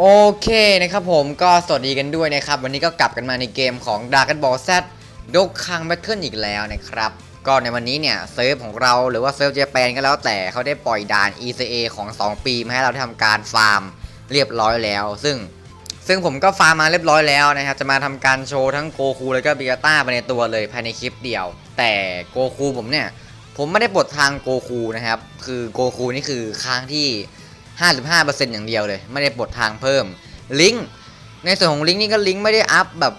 โอเคนะครับผมก็สวัสดีกันด้วยนะครับ วันนี้ก็กลับกันมาในเกมของ Dragon Ball Z ดกคังแบทเทิลอีกแล้วนะครับ ก็ในวันนี้เนี่ยเซิร์ฟของเราหรือว่าเซิร์ฟเจแปนก็แล้วแต่เขาได้ปล่อยด่าน ECA ของ 2 ปีมาให้เราได้ทำการฟาร์มเรียบร้อยแล้ว ซึ่งซึ่งผมก็ฟาร์มมาเรียบร้อยแล้วนะครับจะมาทำการโชว์ทั้งโกคูแล้วก็บิกาต้าไปในตัวเลยภายในคลิปเดียว แต่โกคูผมเนี่ยผมไม่ได้ปลดทางโกคูนะครับคือโกคูนี่คือค้างที่ 55%อย่างเดียวเลย ไม่ได้ปลดทางเพิ่มลิงก์ในส่วนของลิงก์นี่ก็ลิงก์ไม่ได้อัพแบบ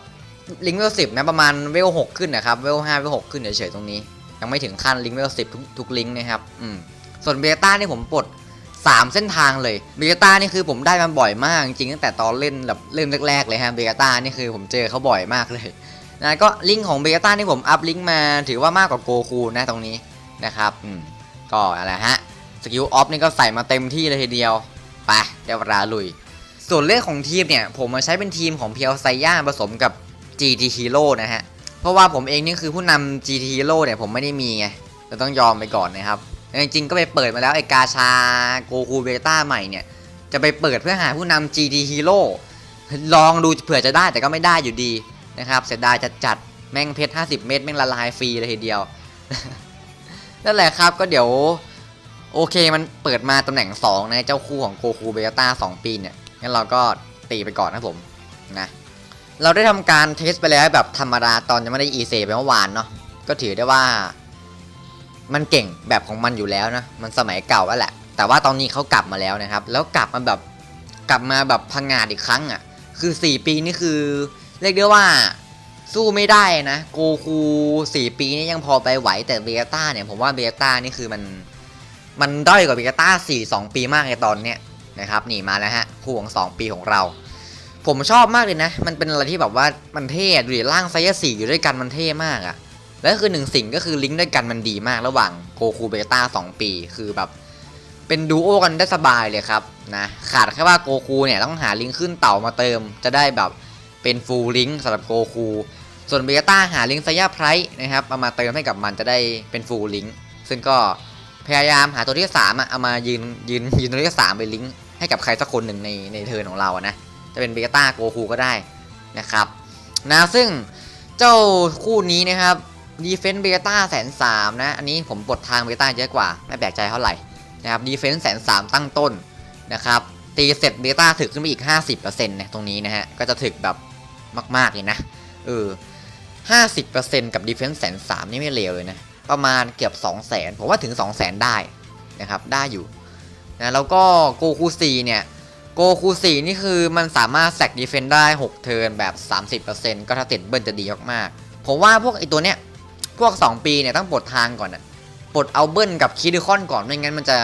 ลิงก์เวลสินะประมาณเวลหกขึ้นนะครับเวลห้าเวลหกขึ้นเฉยๆตรงนี้ ยังไม่ถึงขั้นลิงก์เวลสิบทุกทุกลิงก์นะครับอืมส่วนเบต้านี่ผมปลด3เส้นทางเลยเบต้านี่คือผมได้มันบ่อยมากจริงตั้งแต่ตอนเล่นแบบเริ่มแรกๆเลยฮะเบต้านี่คือผมเจอเขาบ่อยมากเลยนะก็ลิงก์ของเบต้านี่ผมอัพลิงก์มาถือว่ามากกว่าโกคูนะตรงนี้นะครับอืมก็อะไรฮะ กิลออฟนี่ก็ใส่มาเต็มที่เลยทีเดียว ไปเดี๋ยวเวลาลุย ส่วนเรื่องของทีมเนี่ย ผมมาใช้เป็นทีมของเพียวไซย่าผสมกับ GT Hero นะฮะ เพราะว่าผมเองนี่คือผู้นำ GT Hero เนี่ยผมไม่ได้มีไงเราต้องยอมไปก่อนนะครับจริงๆก็ไปเปิดมาแล้วไอ้กาชาโกคูเบต้าใหม่เนี่ย จะไปเปิดเพื่อหาผู้นำ GT Hero ลองดูเผื่อจะได้แต่ก็ไม่ได้อยู่ดีนะครับเสียดายจัดจัดๆแม่งเพชร 50 เม็ดแม่งละลายฟรีเลยทีเดียว นั่นแหละครับก็เดี๋ยว โอเคมันเปิดมาตำแหน่ง2นะเจ้าคู่ของโกคูเบต้า2ปีเนี่ยงั้นเราก็ตีไปก่อนนะผมนะเราได้ทำการเทสไปแล้วแบบธรรมดาตอนยังไม่ได้ e ีเซไปเมื่อวานเนาะก็ถือได้ว่า มันเก่งแบบของมันอยู่แล้วนะมันสมัยเก่าแล้วแหละ แต่ว่าตอนนี้เขากลับมาแล้วนะครับ แล้วกลับมาแบบกลับมาแบบพังงาดอีกครั้งอะ่ะ คือ 4 ปีนี่คือ เรียกได้ว่าสู้ไม่ได้นะโกคู4ปีนี่ยังพอไปไหวแต่เบต้าเนี่ยผมว่าเบต้านี่คือมัน มันด้อยกว่าเบต้า4 2 ปีมากในตอนเนี้ยนะครับนี่มาแล้วฮะคู่ของ 2 ปีของเรา ผมชอบมากเลยนะ มันเป็นอะไรที่แบบว่ามันเท่ดูดิร่างไซยาสีอยู่ด้วยกันมันเท่มากอะแล้วคือหนึ่งสิ่งก็คือลิงก์ด้วยกันมันดีมากระหว่างโกคูเบต้า2 ปีคือแบบ เป็นดูโอกันได้สบายเลยครับนะขาดแค่ว่าโกคูเนี่ยต้องหาลิงก์ขึ้นเต่ามาเติม จะได้แบบเป็นฟูลลิงก์สำหรับโกคูส่วนเบต้าหาลิงก์ไซยาไพร์นะครับเอามาเติมให้กับมันจะได้เป็นฟูลลิงก์ซึ่งก็ พยายามหาตัวที่สามอะเอามายืนยืนยืนตัวที่สามไปลิงก์ให้กับใครสักคนหนึ่งในในเทิร์นของเราอะนะจะเป็นเบต้าโกคูก็ได้นะครับนะซึ่งเจ้าคู่นี้นะครับดีเฟนต์เบต้าแสนสามนะ อันนี้ผมปลดทางเบต้าเยอะกว่า ไม่แปลกใจเท่าไหร่นะครับดีเฟนต์แสนสามตั้งต้นนะครับตีเสร็จเบต้าถึกขึ้นไปอีก 50%นะตรงนี้นะฮะ ก็จะถึกแบบมาก ๆ เลยนะ เออ 50%กับดีเฟนต์แสนสามนี่ไม่เลวเลยนะ ประมาณเกือบ 2 0 0 0 0 0ผมว่าถึง 2 0 0 0 0 0ได้นะครับได้อยู่นะแล้วก็โกคูซีเนี่ยโกคูซีนี่คือมันสามารถแซกดีเฟนได้ 6 เทิร์นแบบ 30%ก็ถ้าติดเบิ้ลจะดีมากๆผมว่าพวกไอตัวเนี้ยพวก 2 ปีเนี่ยต้องปลดทางก่อนอะปลดเอาเบิ้ลกับคิดิคอนก่อนไม่งั้นมันจะ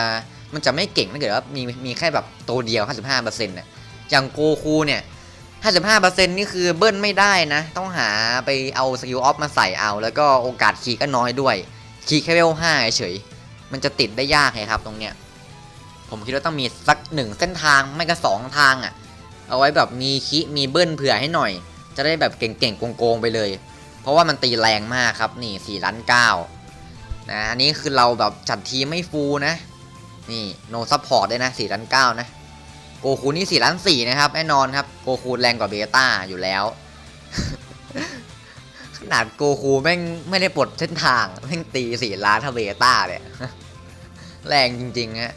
มันจะไม่เก่งถ้าเกิดว่ามีมีแค่แบบตัวเดียว 55%น่ะอย่างโกคูเนี่ย 55%นี่คือเบิ้ลไม่ได้นะ ต้องหาไปเอาสกิลออฟมาใส่เอา แล้วก็โอกาสคีก็น้อยด้วย คีแค่เวล5เฉย มันจะติดได้ยากไงครับตรงเนี้ย ผมคิดว่าต้องมีสักหนึ่งเส้นทางไม่ก็สองทางอะ่ะ เอาไว้แบบมีคิมีเบิ้ลเผื่อให้หน่อย จะได้แบบเก่งๆโกงๆไปเลย เพราะว่ามันตีแรงมากครับนี่4ี่ล้านเก้านะอันนี้คือเราแบบจัดทีมไม่ฟูนะ นี่โนซัพพอร์ตได้นะ4ี่ล้านเก้านะ โกคูนี่4ี่ล้านสี่นะครับแน่นอนครับโกคูแรงกว่าเบต้าอยู่แล้ว ขนาดโกคูแม่งไม่ได้ปลดเส้นทางแม่งตีสี่ล้านเท่าเบต้าเลยแรงจริงๆฮะ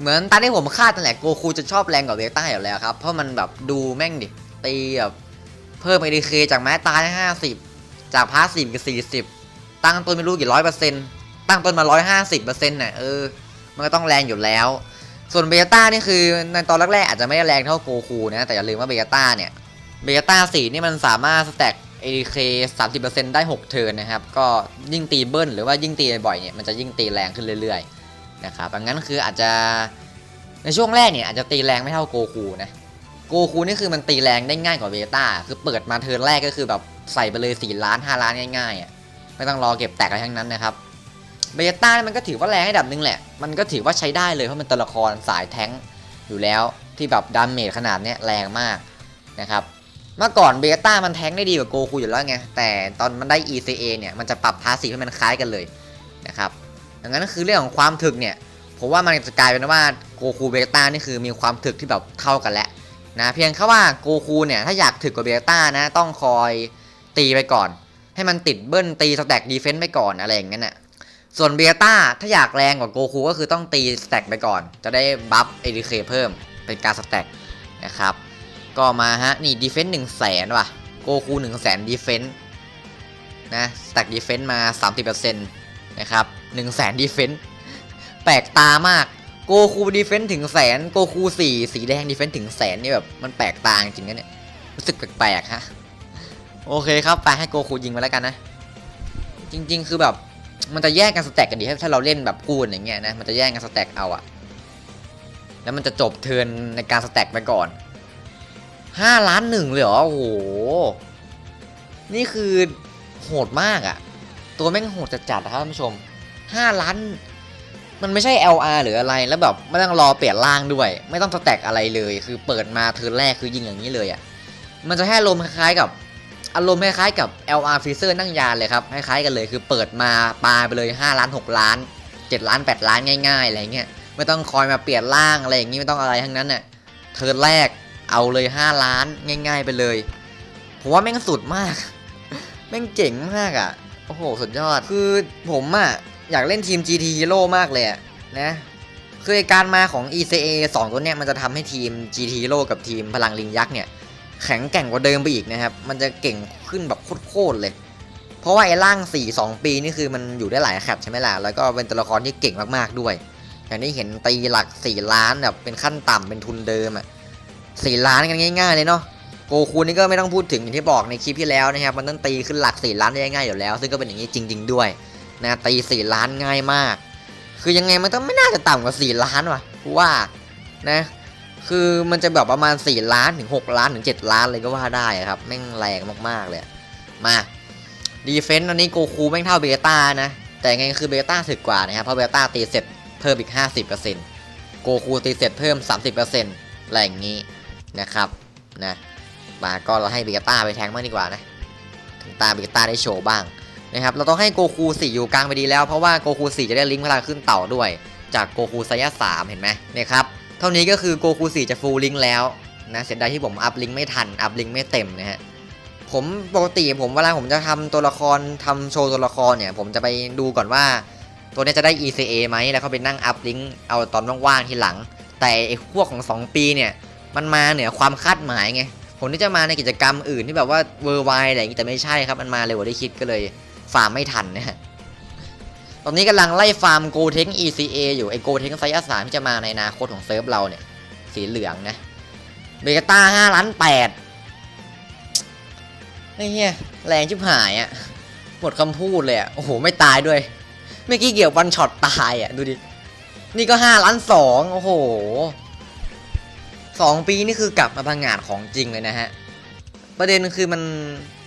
เหมือนตอนที่ผมคาดนั่นแหละโกคูจะชอบแรงกว่าเบต้าอยู่แล้วครับเพราะมันแบบดูแม่งดิตีแบบเพิ่ม ADK จากแม้ตายห้าสิบจากพาสซีฟกับสี่สิบตั้งต้นไม่รู้กี่ร้อยเปอร์เซ็นต์ตั้งต้นมาร้อยห้าสิบเปอร์เซ็นต์น่ะเออมันก็ต้องแรงอยู่แล้ว ส่วนเบต้านี่คือในตอนแรกๆอาจจะไม่ได้แรงเท่าโกคูนะแต่อย่าลืมว่าเบต้าเนี่ยเบต้าสี่นี่มันสามารถสแต็ก ADK 30%ได้ 6 เทิร์นนะครับ ก็ยิ่งตีเบิ้ลหรือว่ายิ่งตีบ่อยเนี่ยมันจะยิ่งตีแรงขึ้นเรื่อยๆนะครับดังนั้นคืออาจจะในช่วงแรกเนี่ยอาจจะตีแรงไม่เท่าโกคูนะโกคูนี่คือมันตีแรงได้ง่ายกว่าเบต้าคือเปิดมาเทิร์นแรกก็คือแบบใส่ไปเลย 4 ล้าน 5 ล้านง่ายๆอะไม่ต้องรอเก็บแตกอะไรทั้งนั้นนะครับ เบต้ามันก็ถือว่าแรงระดับหนึ่งแหละ มันก็ถือว่าใช้ได้เลยเพราะมันตัวละครสายแท้งอยู่แล้วที่แบบดาเมจขนาดเนี้ยแรงมากนะครับ เมื่อก่อนเบต้ามันแท้งได้ดีกว่าโกคูอยู่แล้วไง แต่ตอนมันได้ ECA เนี่ยมันจะปรับพาสีให้มันคล้ายกันเลยนะครับดังนั้นคือเรื่องของความถึกเนี่ยผมว่ามันจะกลายเป็นว่าโกคูเบต้านี่คือมีความถึกที่แบบเท่ากันแล้วนะเพียงแค่ว่าโกคูเนี่ยถ้าอยากถึกกว่าเบต้านะต้องคอยตีไปก่อน ให้มันติดเบิ้ลตีสแต็กดีเฟนต์ไปก่อนอะไรอย่างเงี้ยน่ะ ส่วนเบต้าถ้าอยากแรงกว่าโกคูก็คือต้องตีสแต็กไปก่อน จะได้บัฟเอดีเคเพิ่มเป็นการสแต็กนะครับ ก็มาฮะ นี่ดีเฟนต์หนึ่งแสนว่ะโกคูหนึ่งแสนดีเฟนต์นะสแต็กดีเฟนต์มา 30%นะครับหนึ่งแสนดีเฟนต์แปลกตามากโกคูดีเฟนต์ถึงแสนโกคูสี่สีแดงดีเฟนต์ถึงแสนนี่แบบมันแปลกตาจริงๆนะเนี่ยรู้สึกแปลกๆฮะโอเคครับไปให้โกคูยิงมาแล้วกันนะ จริง ๆ คือแบบ มันจะแย่งกันสแต็กกันดีถ้าเราเล่นแบบกูนอย่างเงี้ยนะมันจะแย่งกันสแต็กเอาอะแล้วมันจะจบเทินในการสแต็กไปก่อนห้าล้านหนึ่งเลยเหรอโอ้โห นี่คือโหดมากอะตัวแม่งโหดจัดๆนะครับท่านผู้ชมห้าล้าน มันไม่ใช่ LR หรืออะไรแล้วแบบไม่ต้องรอเปลี่ยนร่างด้วย ไม่ต้องสแต็กอะไรเลย คือเปิดมาเทินแรกคือยิงอย่างนี้เลยอะมันจะแค่ลมคล้ายๆกับ อารมณ์คล้ายๆกับ LR Freezer นั่งยานเลยครับคล้ายๆกันเลยคือเปิดมาปาไปเลย 5 ล้าน 6 ล้าน 7 ล้าน 8 ล้านง่ายๆอะไรเงี้ยไม่ต้องคอยมาเปลี่ยนร่างอะไรอย่างงี้ไม่ต้องอะไรทั้งนั้นน่ะเทิร์นแรกเอาเลย 5 ล้านง่าย ๆ ไปเลยผมว่าแม่งสุดมาก แม่งเจ๋งมากอะโอ้โหสุดยอดคือผมอะอยากเล่นทีม GT Hero มากเลยะนะคือการมาของ ECA 2 ตัวเนี้ยมันจะทำให้ทีม GT Hero กับทีมพลังลิงยักษ์เนี่ย แข็งแกร่งกว่าเดิมไปอีกนะครับ มันจะเก่งขึ้นแบบโคตรๆเลย เพราะว่าไอ้ร่าง 4 2 ปีนี่คือมันอยู่ได้หลายแคปใช่ไหมล่ะ แล้วก็เป็นตัวละครที่เก่งมากๆด้วย อย่างที่เห็นตีหลัก 4 ล้านแบบเป็นขั้นต่ำเป็นทุนเดิมอะ4ล้านกันง่ายๆเลยเนาะ โกคูนี่ก็ไม่ต้องพูดถึงอย่างที่บอกในคลิปที่แล้วนะครับ มันต้องตีขึ้นหลัก 4 ล้านได้ง่ายอยู่แล้ว ซึ่งก็เป็นอย่างนี้จริง ๆ ด้วยนะตี 4 ล้านง่ายมาก คือยังไงมันต้องไม่น่าจะต่ำกว่า 4 ล้านว่ะกูว่านะ คือมันจะแบบประมาณ 4 ล้านถึง 6 ล้านถึง 7 ล้านเลยก็ว่าได้ครับ แม่งแรงมากๆเลยมาดีเฟนต์ตอนนี้โกคูแม่งเท่าเบต้านะ แต่ไงคือเบต้าถึกกว่านะครับ เพราะเบต้าตีเสร็จเพิ่มอีก 50%โกคูตีเสร็จเพิ่ม 30%อะไรอย่างนี้นะครับนะมาก็เราให้เบต้าไปแทงบ้างดีกว่านะถึงตาเบต้าได้โชว์บ้างนะครับเราต้องให้โกคู4อยู่กลางไปดีแล้วเพราะว่าโกคู4จะได้ลิงก์พลังขึ้นเต่าด้วย จากโกคูไซยะ3เห็นไหมเนี่ยครับ เท่านี้ก็คือโกคู4จะฟูลลิงแล้วนะเสียดายที่ผมอัพลิงไม่ทัน อัพลิงไม่เต็มนะฮะผมปกติผมเวลาผมจะทำตัวละครทำโชว์ตัวละครเนี่ย ผมจะไปดูก่อนว่า ตัวเนี้ยจะได้ ECA ไหมแล้วเขาไปนั่งอัพลิงก์เอาตอนว่างๆทีหลัง แต่ไอ้พวกของ 2 ปีเนี่ยมันมาเหนือความคาดหมายไงผมที่จะมาในกิจกรรมอื่นที่แบบว่าเวอร์ไวอะไรอย่างงี้แต่ไม่ใช่ครับมันมาเร็วกว่าที่คิดก็เลยฟาไม่ทันนะฮะ ตอนนี้กำลังไล่ฟาร์มโกเทง ECA อยู่ไอโกเทงไซยัสสามที่จะมาในอนาคตของเซิร์ฟเราเนี่ย สีเหลืองนะเบต้าห้าล้านแปดไอ้เหี้ยแรงชิบหายอะ่ะหมดคำพูดเลยอะ่ะโอ้โห ไม่ตายด้วย เมื่อกี้เกี่ยววันช็อตตายอะ่ะ ดูดิ นี่ก็ห้าล้านสองโอ้โหสองปีนี่คือกลับมาพังงาดของจริงเลยนะฮะ ประเด็นคือมัน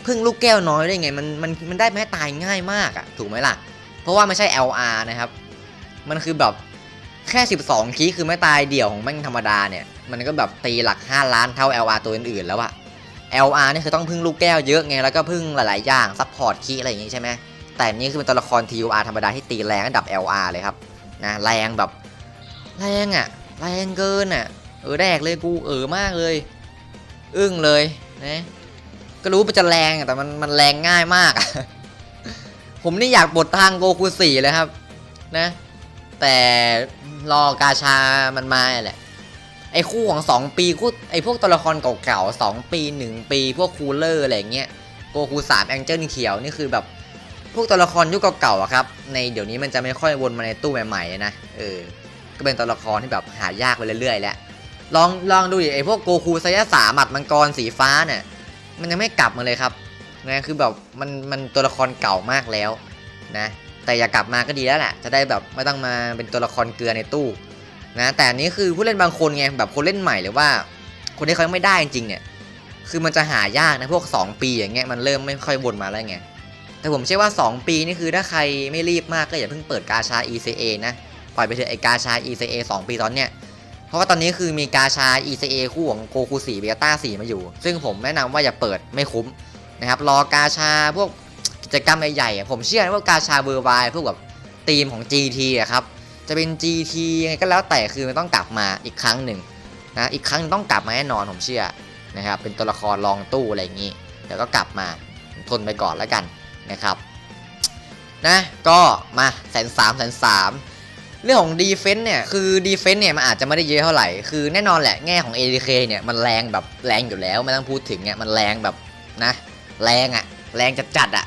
พึ่งลูกแก้วน้อยได้ไง มันมันมันได้แม้ตายง่ายมากอะ่ะ ถูกไหมล่ะ เพราะว่าไม่ใช่ LR นะครับ มันคือแบบแค่ 12คีคือไม่ตายเดี่ยวของแม่งธรรมดาเนี่ย มันก็แบบตีหลัก 5 ล้านเท่า LR ตัวอื่นๆแล้วอะ LR นี่คือต้องพึ่งลูกแก้วเยอะไง แล้วก็พึ่งหลายๆอย่างซัพพอร์ตคีอะไรอย่างงี้ใช่ไหมแต่นี่คือเป็นตัวละคร TUR ธรรมดาที่ตีแรงระดับ LR เลยครับนะแรงแบบแรงอะแรงเกินอะเออแรกเลยกูเออมากเลย อึ้งเลยนะก็รู้มันจะแรงแต่มันมันแรงง่ายมากอะ ผมนี่อยากบททางโกคูสี่เลยครับ นะ แต่รอกาชามันมาแหละ ไอ้คู่ของ 2 ปีคู่ไอ้พวกตัวละครเก่าๆ2ปี 1 ปี พวกคูลเลอร์อะไรเงี้ยโกคูสามแองเจิลเขียวนี่คือแบบพวกตัวละครยุคเก่าๆอะครับ ในเดี๋ยวนี้มันจะไม่ค่อยวนมาในตู้ใหม่ๆนะ เออ ก็เป็นตัวละครที่แบบหายากไปเรื่อยๆแล้วลองลองดูดิไอ้พวกโกคูไซยะสาหมัดมังกรสีฟ้าเนี่ยมันยังไม่กลับมาเลยครับ นะคือแบบมันมันตัวละครเก่ามากแล้วนะแต่อย่ากลับมาก็ดีแล้วแหละจะได้แบบไม่ต้องมาเป็นตัวละครเกลือในตู้นะแต่อันนี้คือผู้เล่นบางคนไงแบบคนเล่นใหม่หรือว่า คนที่เขาไม่ได้จริงเนี่ยคือมันจะหายากนะพวก 2 ปีอย่างเงี้ยมันเริ่มไม่ค่อยวนมาแล้วไงแต่ผมเชื่อว่า 2 ปีนี่คือถ้าใครไม่รีบมากก็อย่าเพิ่งเปิดกาชา ECA นะปล่อยไปเถอะไอกาชา ECA 2 ปีตอนเนี้ยเพราะว่าตอนนี้คือมีกาชา ECA คู่ของโกคู4เบต้า4มาอยู่ ซึ่งผมแนะนำว่าอย่าเปิดไม่คุ้ม นะครับรอกาชาพวกกิจกรรมใหญ่ๆผมเชื่อว่ากาชาเบอร์ไวพวกแบบทีมของ GT อะครับจะเป็น GT ยังไงก็แล้วแต่คือมันต้องกลับมาอีกครั้งหนึ่งนะอีกครั้งต้องกลับมาแน่นอนผมเชื่อนะครับเป็นตัวละครรองตู้อะไรอย่างนี้เดี๋ยวก็กลับมาทนไปก่อนแล้วกันนะครับนะก็มาแสนสามแสนสามเรื่องของดีเฟนต์เนี่ยคือดีเฟนต์เนี่ยมันอาจจะไม่ได้เยอะเท่าไหร่ คือแน่นอนแหละแง่ของ ADK เนี่ยมันแรงแบบแรงอยู่แล้วไม่ต้องพูดถึงเนี่ยมันแรงแบบนะ แรงอะแรงจัดจัดอะ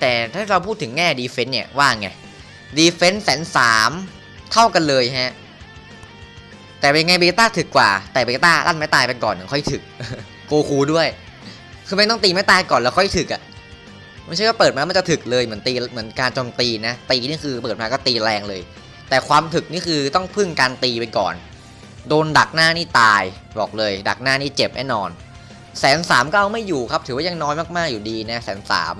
แต่ถ้าเราพูดถึงแง่ดีเฟนต์เนี่ยว่าไงดีเฟนต์แสนสามเท่ากันเลยฮะ แต่เป็นไงเบต้าถึกกว่า แต่เบต้าลั่นไม่ตายไปก่อนค่อยถึก โกคูด้วย คือไม่ต้องตีไม่ตายก่อนแล้วค่อยถึกอะ่ะไม่ใช่ว่าเปิดมามันจะถึกเลยเหมือนตีเหมือนการโจมตีนะ ตีนี่คือเปิดมาก็ตีแรงเลย แต่ความถึกนี่คือต้องพึ่งการตีไปก่อน โดนดักหน้านี่ตายบอกเลย ดักหน้านี่เจ็บแน่นอน แสนสามก็เอาไม่อยู่ครับ ถือว่ายังน้อยมากๆอยู่ดีนะแสนสาม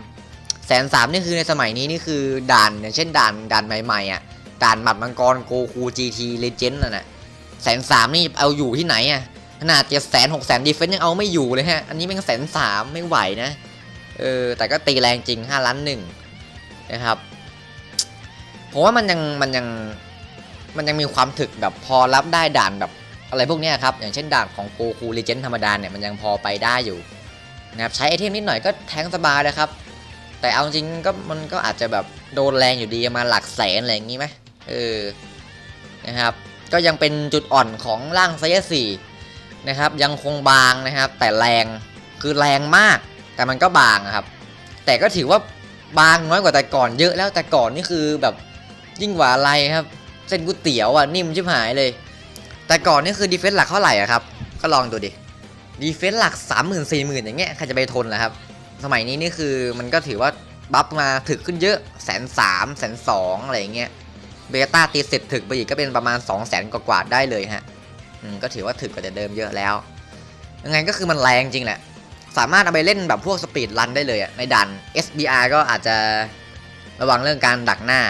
แสนสามนี่คือในสมัยนี้นี่คือด่านอย่างเช่นด่านด่านใหม่ๆอะด่านหมัดมังกรโกคูจีทีเลเจนด์น่ะนะแสนสามนี่เอาอยู่ที่ไหนอะขนาดเจ็ดแสนหกแสนดีเฟนซ์ยังเอาไม่อยู่เลยฮะ อันนี้เป็นแสนสามไม่ไหวนะเออแต่ก็ตีแรงจริงห้าล้านหนึ่งนะครับผมว่ามันยังมันยังมันยังมีความถึกแบบพอรับได้ด่านแบบ อะไรพวกนี้ครับ อย่างเช่นด่านของโกคูเลเจนด์ธรรมดาเนี่ยมันยังพอไปได้อยู่นะครับใช้ไอเทมนิดหน่อยก็แทงสบายเลยครับ แต่เอาจริงก็มันก็อาจจะแบบโดนแรงอยู่ดีมาหลักแสนอะไรอย่างงี้ไหมเออนะครับ ก็ยังเป็นจุดอ่อนของร่างไซส์สี่นะครับยังคงบางนะครับ แต่แรงคือแรงมาก แต่มันก็บางครับ แต่ก็ถือว่าบางน้อยกว่าแต่ก่อนเยอะแล้วแต่ก่อนนี่คือแบบยิ่งกว่าอะไรครับ เส้นก๋วยเตี๋ยวอะนิ่มชิบหายเลย แต่ก่อนนี่คือดีเฟนส์หลักเท่าไหร่อะครับ ก็ลองดูดิ ดีเฟนส์หลัก 3 0 0 0 0 4 0 0 0 0 อย่างเงี้ยใครจะไปทนล่ะครับ สมัยนี้นี่คือมันก็ถือว่าบัฟมาถึกขึ้นเยอะแสนสามแสนสองอะไรอย่างเงี้ย เบต้าตีเสร็จถึกไปอีกก็เป็นประมาณ 2 0 0แสนกว่าๆได้เลยฮะอืมก็ถือว่าถึกกว่าแต่เดิมเยอะแล้ว ยังไงก็คือมันแรงจริงแหละ สามารถเอาไปเล่นแบบพวกสปีดรันได้เลยอะในดัน SBR ก็อาจจะระวังเรื่องการดักหน้า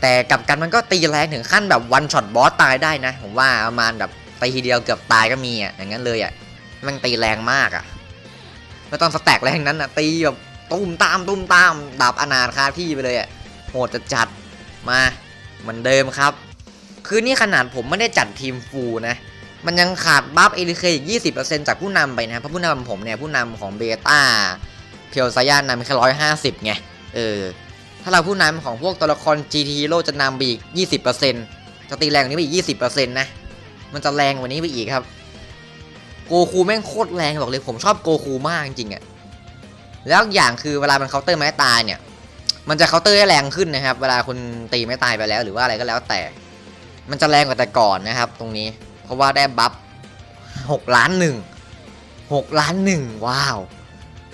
แต่กลับกันมันก็ตีแรงถึงขั้นแบบวันช็อตบอสตายได้นะ ผมว่าประมาณแบบตีทีเดียวเกือบตายก็มีอะอย่างนั้นเลยอะมันตีแรงมากอะไม่ต้องสแต็กแรงนั้นอะตีแบบตุ้มตามตุ้มตามดับอนาถคาที่ไปเลยอะโหดจะจัดมาเหมือนเดิมครับ คือนี่ขนาดผมไม่ได้จัดทีมฟูลนะ มันยังขาดบัฟเอ k เคอีกยี่สิบเปอร์เซ็นต์จากผู้นำไปนะเพราะผู้นำผมเนี่ยผู้นำของเบต้าเพียวซายานำแค่ร้อยห้าสิบไงเออ ถ้าเราผู้นำของพวกตัวละคร GT Hero จะนำไปอีกยี่สิบเปอร์เซ็นต์จะตีแรงกว่านี้ไปอีกยี่สิบเปอร์เซ็นะ มันจะแรงกว่านี้ไปอีกครับ โกคูแม่งโคตรแรงบอกเลยผมชอบโกคูมากจริงๆอะแล้วอย่างคือเวลามันเคาน์เตอร์ไม้ตายเนี่ย มันจะเคาน์เตอร์ได้แรงขึ้นนะครับ เวลาคุณตีไม่ตายไปแล้วหรือว่าอะไรก็แล้วแต่ มันจะแรงกว่าแต่ก่อนนะครับ ตรงนี้ เพราะว่าได้บัฟหกล้านหนึ่งหกล้านหนึ่งว้าว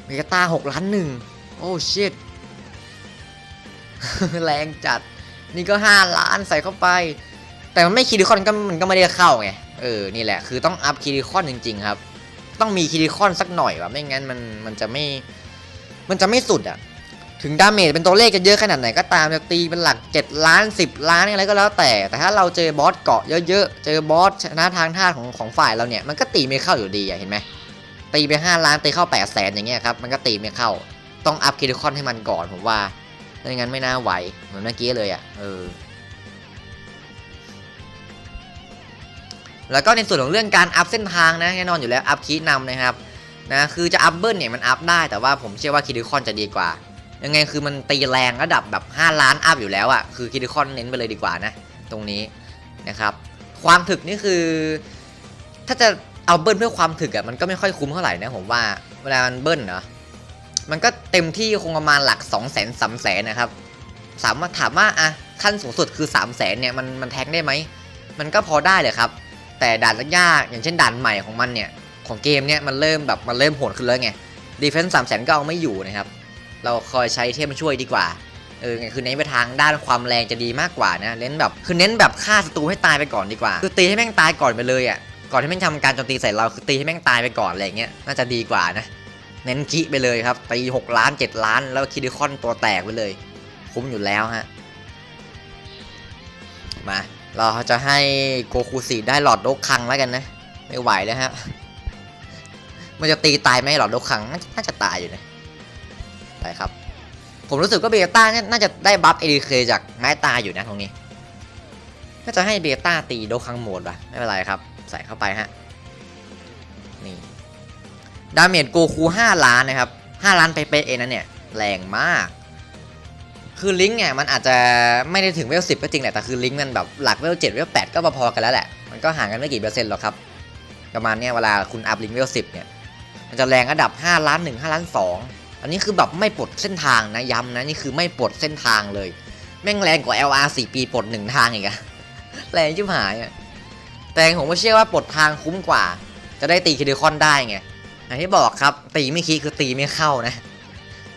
เมกาตาหกล้านหนึ่งโอ้ชิต แรงจัด นี่ก็ห้าล้านใส่เข้าไป แต่มันไม่คิริคอนก็มันก็ไม่ได้เข้าไง เออ นี่แหละ คือต้องอัพคิริคอนจริง ๆ ครับ ต้องมีคิริคอนสักหน่อยวะไม่งั้นมันมันจะไม่ มันจะไม่สุดอะถึงดาเมจเป็นตัวเลขจะเยอะขนาดไหนก็ตามจะตีเป็นหลัก 7 ล้าน 10 ล้านอะไรก็แล้วแต่ แต่ถ้าเราเจอบอสเกาะเยอะๆ เจอบอสชนะทางท่าของของฝ่ายเราเนี่ย มันก็ตีไม่เข้าอยู่ดีอะเห็นไหมตีไป 5 ล้านตีเข้า8แสนอย่างเงี้ยครับ มันก็ตีไม่เข้า ต้องอัพคิริคอนให้มันก่อนผมว่า ไม่งั้นไม่น่าไหว เหมือนเมื่อกี้เลยอะเออ แล้วก็ในส่วนของเรื่องการอัพเส้นทางนะแน่นอนอยู่แล้วอัพคีย์นำนะครับนะคือจะอัพเบิลเนี่ยมันอัพได้แต่ว่าผมเชื่อว่าคิริคอนจะดีกว่า ยังไงคือมันตีแรงระดับแบบ 5 ล้านอัพอยู่แล้วอะ่ะคือคิดิคอนเน้นไปเลยดีกว่านะตรงนี้นะครับความถึกนี่คือ ถ้าจะเอาเบิ้ลเพื่อความถึกอะ่ะมันก็ไม่ค่อยคุ้มเท่าไหร่นะผมว่าเวลามันเบิ้ลเนาะ มันก็เต็มที่คงประมาณหลัก2 0 0 0 0 0 3 0 0 0 0นะครับสามารถถามว่าอะขั้นสูงสุดคือ 3 0 0 0 0 0เนี่ยมันมันแทงได้ไหม มันก็พอได้เลยครับ แต่ด่านยากอย่างเช่นด่านใหม่ของมันเนี่ย ของเกมเนี่ยมันเริ่มแบบมันเริ่มโหดขึ้นแล้วไงดีเฟนส์สามแสนก็เอาไม่อยู่นะครับ เราคอยใช้เทพมาช่วยดีกว่า เออคือเน้นไปทางด้านความแรงจะดีมากกว่านะเน้นแบบคือเน้นแบบฆ่าศัตรูให้ตายไปก่อนดีกว่า คือตีให้แม่งตายก่อนไปเลยอะก่อนที่แม่งทำการโจมตีใส่เราคือตีให้แม่งตายไปก่อนอะไรเงี้ยน่าจะดีกว่านะ เน้นคิไปเลยครับตีหกล้านเจ็ดล้าน แล้วคิดิคอนตัวแตกไปเลย คุ้มอยู่แล้วฮะ มาเราจะให้โกคูสีได้หลอดโดกคังแล้วกันนะ ไม่ไหวแล้วฮะ มันจะตีตายไหมหลอดโดกคังน่าจะตายอยู่นะไปครับ ผมรู้สึกว่าเบต้าเนี่ยน่าจะได้บัฟเอ k จากไม้ตาอยู่นะตรงนี้น่าจะให้เบต้าตีโดคังโหมดว่ะไม่เป็นไรครับ ใส่เข้าไปฮะนี่ ดาเมจโกคู5ล้านนะครับ 5 ล้านไปเป๊ะเองนะเนี่ยแรงมาก คือลิงก์เนี่ยมันอาจจะไม่ได้ถึงเวลสิก็จริงแหละแต่คือลิงก์มันแบบหลักเวลเจ็ดเวลแปดก็พอๆกันแล้วแหละ มันก็ห่างกันไม่กี่เปอร์เซ็นต์หรอกครับ ประมาณเนี้ยเวลาคุณอัพลิงก์เวลสิบเนี่ยมันจะแรงระดับ 5 ล้าน 1 5 ล้าน 2 อันนี้คือแบบไม่ปลดเส้นทางนะย้ำนะนี่คือไม่ปลดเส้นทางเลย แม่งแรงกว่า LR 4 ปีปลดหนึ่งทางอีกอะแรงชิบหายอะแต่ผมก็เชื่อว่าปลดทางคุ้มกว่า จะได้ตีคิดิคอนได้ไง อย่างที่บอกครับ ตีไม่คีคือตีไม่เข้านะ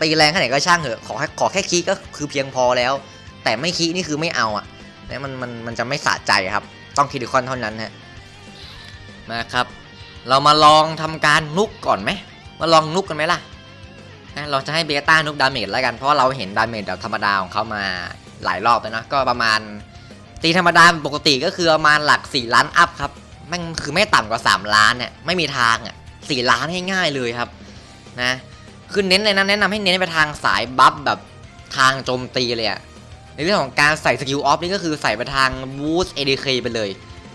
ตีแรงแค่ไหนก็ช่างเถอะขอแค่ขอแค่คีก็คือเพียงพอแล้ว แต่ไม่คีนี่คือไม่เอาอะนะมันมันมันจะไม่สะใจครับ ต้องคิดิคอนเท่านั้นฮะมาครับ เรามาลองทำการนุกก่อนไหมมาลองนุกกันไหมล่ะนะเราจะให้เบต้านุกดาเมจแล้วกันเพราะเราเห็นดาเมจแบบธรรมดาของเขามาหลายรอบแล้วนะก็ประมาณตีธรรมดาปกติก็คือประมาณหลัก 4 ล้านอัพครับแมันคือไม่ต่ำกว่า 3 ล้านเนี่ยไม่มีทางอะ สี่ล้านให้ง่ายเลยครับนะคือเน้นเลยนะแนะนำให้เน้นไปทางสายบัฟแบบทางโจมตีเลยอะในเรื่องของการใส่สกิลออฟนี่ก็คือใส่ไปทางบูสต์ ADK ไปเลย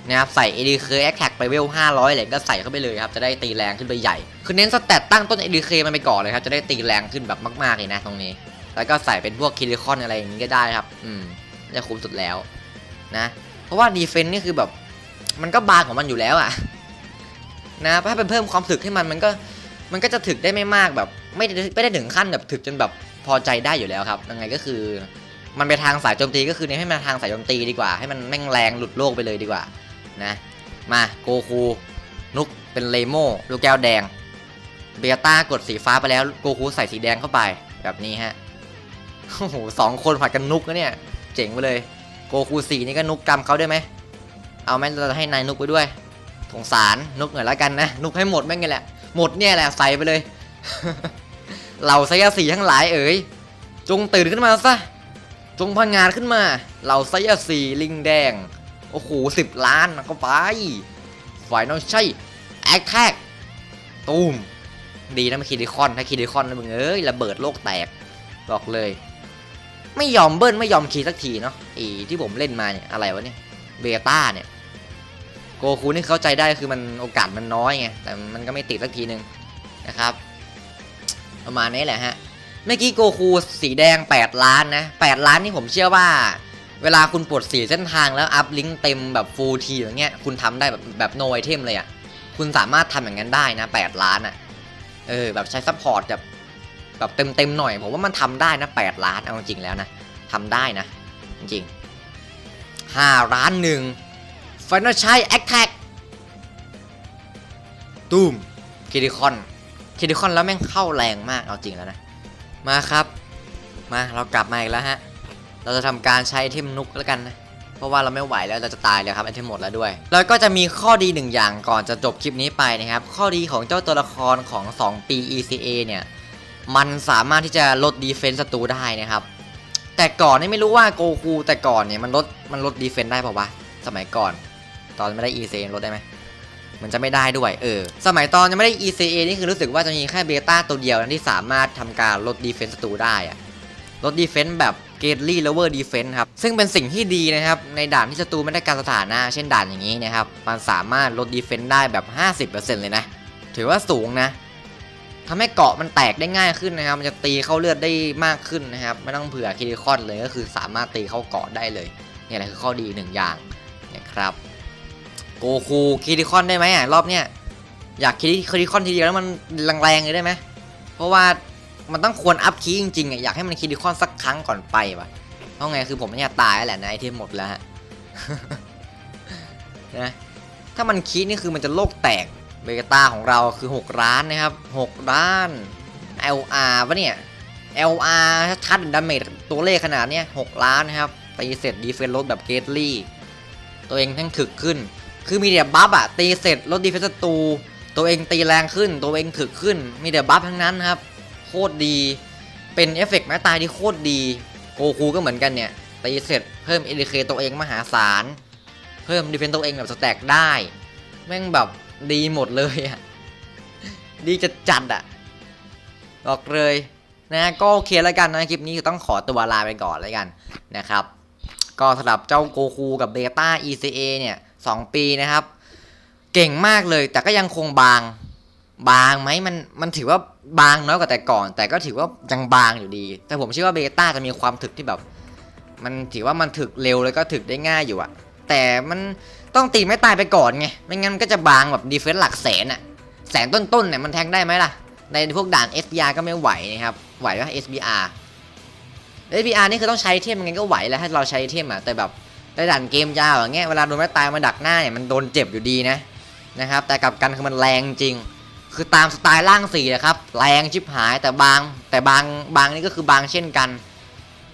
นะครับใส่ ADK Attack ไปเวล 500เลยก็ใส่เข้าไปเลยครับ จะได้ตีแรงขึ้นไปใหญ่ คือเน้นสแตตตั้งต้น ADK มันไปก่อนเลยครับ จะได้ตีแรงขึ้นแบบมาก ๆ เลยนะตรงนี้ แล้วก็ใส่เป็นพวกคิริคอนอะไรอย่างนี้ก็ได้ครับ อืมจะคุ้มสุดแล้วนะ เพราะว่าดีเฟนต์นี่คือแบบ มันก็บางของมันอยู่แล้วอะ นะถ้าเป็นเพิ่มความถึกให้มันมันก็มันก็จะถึกได้ไม่มากแบบ ไม่ได้ไม่ได้ถึงขั้นแบบถึกจนแบบพอใจได้อยู่แล้วครับยังไงก็คือ มันไปทางสายโจมตีก็คือเน้นให้มันทางสายโจมตีดีกว่า ให้มันแม่งแรงหลุดโลกไปเลยดีกว่านะมาโกคูนุกเป็นเลโมลูกแก้วแดงเบต้ากดสีฟ้าไปแล้วโกคูใส่สีแดงเข้าไปแบบนี้ฮะโอ้โหสองคนผัดกันนุกนะเนี่ยเจ๋งไปเลยโกคูสีนี่ก็นุกกรรมเขาได้ไหมเอาไหมเราจะให้นายนุกไปด้วย สงสารนุกหน่อยแล้วกันนะ นุกให้หมดแม่งไงแหละ หมดเนี่ยแหละใส่ไปเลย เหล่าไซยาสีทั้งหลายเอ๋ย จงตื่นขึ้นมาซะ จงพังงานขึ้นมา เหล่าไซยาสีลิงแดง โอ้โหสิบล้านก็ไป ฝ่ายน้องใช่แอคแท็กตูม ดีนะไม่คิดิคอน ถ้าคิดิคอนนะมึงเอ้ยระเบิดโลกแตก บอกเลย ไม่ยอมเบิ้ลไม่ยอมคีสักทีเนาะอีที่ผมเล่นมาเนี่ยอะไรวะเนี่ย เบต้าเนี่ย โกคูนี่เข้าใจได้คือมันโอกาสมันน้อยไงแต่มันก็ไม่ติดสักทีนึงนะครับ ประมาณนี้แหละฮะเมื่อกี้โกคูสีแดง 8 ล้านนะ 8 ล้านนี่ผมเชื่อว่า เวลาคุณปลดสีเส้นทางแล้วอัพลิงก์เต็มแบบฟูลทีอย่างเงี้ยคุณทำได้แบบแบบโนไอเทมเลยอะ่ะคุณสามารถทำอย่างนั้นได้นะ 8 ล้านอะ่ะเออแบบใช้ซัพพอร์ตแบบแบบเต็มเต็มหน่อยผมว่ามันทำได้นะ 8 ล้านเอาจริงๆแล้วนะทำได้นะ จริงๆ5ล้านหนึ่ง ฟ i น a l ใช้แอคแท็กตูมคิดิคอนคิดิคอนแล้วแม่งเข้าแรงมากเอาจริงแล้วนะ มาครับ มาเรากลับมาอีกแล้วฮะ เราจะทำการใช้ไอเทมนุกแล้วกันนะเพราะว่าเราไม่ไหวแล้วเราจะตายแล้วครับไอเทมหมดแล้วด้วย แล้วก็จะมีข้อดีหนึ่งอย่างก่อนจะจบคลิปนี้ไปนะครับ ข้อดีของเจ้าตัวละครของ 2 ปี ECA เนี่ย มันสามารถที่จะลดดีเฟนส์ศัตรูได้นะครับ แต่ก่อนนี่ไม่รู้ว่าโกคูแต่ก่อนเนี่ยมันลดมันลดดีเฟนส์ได้เปล่าวะสมัยก่อน ตอนไม่ได้ ECA ลดได้ไหมมันจะไม่ได้ด้วยเออสมัยตอนยังไม่ได้ ECA นี่คือรู้สึกว่าจะมีแค่เบต้าตัวเดียวนะที่สามารถทำการลดดีเฟนส์ศัตรูได้อะลดดีเฟนส์แบบเกตลี่เลเวอร์ดีเฟนส์ครับ ซึ่งเป็นสิ่งที่ดีนะครับ ในด่านที่ศัตรูไม่ได้การสถานะ เช่นด่านอย่างนี้นะครับ มันสามารถลดดีเฟนส์ได้แบบ 50%เลยนะ ถือว่าสูงนะทำให้เกาะมันแตกได้ง่ายขึ้นนะครับ มันจะตีเข้าเลือดได้มากขึ้นนะครับ ไม่ต้องเผื่อคิริคอนเลยก็คือสามารถตีเข้าเกาะได้เลย นี่แหละคือข้อดีหนึ่งอย่างนะครับ โกคูคิริคอนได้ไหมอะรอบเนี้ยอยากคิริคิริคอนทีเดียวแล้วมันแรงๆเลยได้ไหมเพราะว่ามันต้องควรอัพคีย์จริงๆอะอยากให้มันคิดดิคอนสักครั้งก่อนไปว่ะเพราะไงคือผมเนี่ยตายแล้วแหละนะไอเทมหมดแล้วฮะนะถ้ามันคีย์นี่คือมันจะโลกแตกเบต้าของเราคือ 6 ล้านนะครับ 6 ล้าน LR วะเนี่ย LR ชัดดาเมจตัวเลขขนาดเนี้ย6ล้านนะครับตีเสร็จดีเฟนลดแบบเกตลี่ ตัวเองทั้งถึกขึ้น คือมีแต่บัฟอะตีเสร็จลดดีเฟนศัตรูตัวเองตีแรงขึ้น ตัวเองถึกขึ้น มีแต่บัฟทั้งนั้นครับ โคตรดี เป็นเอฟเฟกต์ไม้ตายที่โคตรดี โกคูก็เหมือนกันเนี่ย ตีเสร็จเพิ่มเอ k เคตัวเองมหาศาล เพิ่มดีเฟนตัวเองแบบสแต็กได้ แม่งแบบดีหมดเลยอะดีจะจัดอะบอกเลยนะก็โอเคแล้วกันนะคลิปนี้ต้องขอตัวลาไปก่อนแล้วกันนะครับ ก็สำหรับเจ้าโกคูกับเบต้า ECA เนี่ย 2 ปีนะครับ เก่งมากเลย แต่ก็ยังคงบาง บางไหมมันมันถือว่าบางน้อยกว่าแต่ก่อน แต่ก็ถือว่ายังบางอยู่ดี แต่ผมเชื่อว่าเบต้าจะมีความถึกที่แบบ มันถือว่ามันถึกเร็วแล้วก็ถึกได้ง่ายอยู่อะแต่มันต้องตีไม่ตายไปก่อนไงไม่งั้นมันก็จะบางแบบดีเฟนส์หลักแสนอะแสนต้นๆเนี่ยมันแทงได้ไหมล่ะ ในพวกด่าน SBR ก็ไม่ไหวนะครับ ไหวว่า SBR SBR นี่คือต้องใช้เทมยังไงก็ไหวแล้วถ้าเราใช้เทมอะแต่แบบ ในด่านเกมยาวอย่างเงี้ยเวลาโดนไม่ตายมาดักหน้าเนี่ยมันโดนเจ็บอยู่ดีนะนะครับแต่กับกันคือมันแรงจริง คือตามสไตล์ล่างสี่นะครับแรงชิบหายแต่บางแต่บางบางนี่ก็คือบางเช่นกัน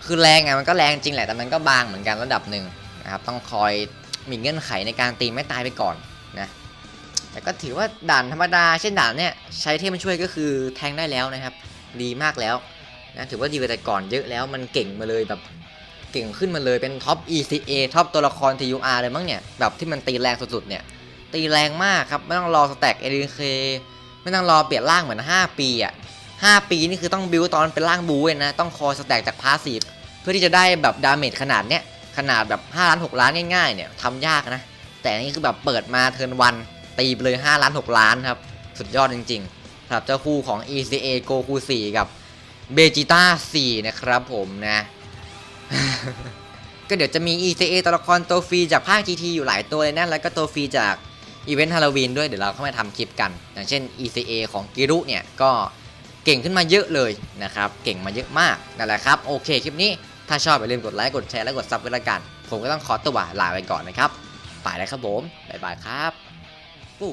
คือแรงไงมันก็แรงจริงแหละแต่มันก็บางเหมือนกันระดับหนึ่งนะครับต้องคอยมีเงื่อนไขในการตีไม่ตายไปก่อนนะแต่ก็ถือว่าด่านธรรมดา เช่นด่านเนี่ยใช้เทพมันช่วยก็คือแทงได้แล้วนะครับ ดีมากแล้วนะถือว่าดีกว่าแต่ก่อนเยอะแล้วมันเก่งมาเลยแบบ เก่งขึ้นมาเลยเป็นท็อป ECA ท็อปตัวละคร TUR เลยมั้งเนี่ย แบบที่มันตีแรงสุดๆเนี่ย ตีแรงมากครับ ไม่ต้องรอสแต็ก ADK ไม่ต้องรอเปลี่ยนร่างเหมือน 5 ปีอะ5ปีนี่คือต้องบิวตอนเป็นร่างบูเว้ยนะ ต้องคอยสแต็กจากพาสีฟเพื่อที่จะได้แบบดาเมจขนาดเนี้ยขนาดแบบ5ล้าน6ล้านง่ายๆเนี่ยทำยากนะ แต่นี่คือแบบเปิดมาเทินวันตีไปเลย5ล้าน6ล้านครับสุดยอดจริงๆสำหรับเจ้าคู่ของ ECA โกคู4กับเบจิต้า4นะครับผมนะ ก็เดี๋ยวจะมี ECA ตัวละครตัวฟรีจากภาค GT อยู่หลายตัวเลยนะ แล้วก็ตัวฟรีจากอีเวนต์ฮาโลวีนด้วย เดี๋ยวเราเข้ามาทำคลิปกัน อย่างเช่น ECA ของกิรุเนี่ย ก็เก่งขึ้นมาเยอะเลยนะครับ เก่งมาเยอะมาก นั่นแหละครับ โอเค คลิปนี้ ถ้าชอบอย่าลืมกดไลค์ กดแชร์ และกดซับไว้ละกัน ผมก็ต้องขอตัวลาไปก่อนนะครับ ไปแล้วครับผม บ๊ายบายครับปู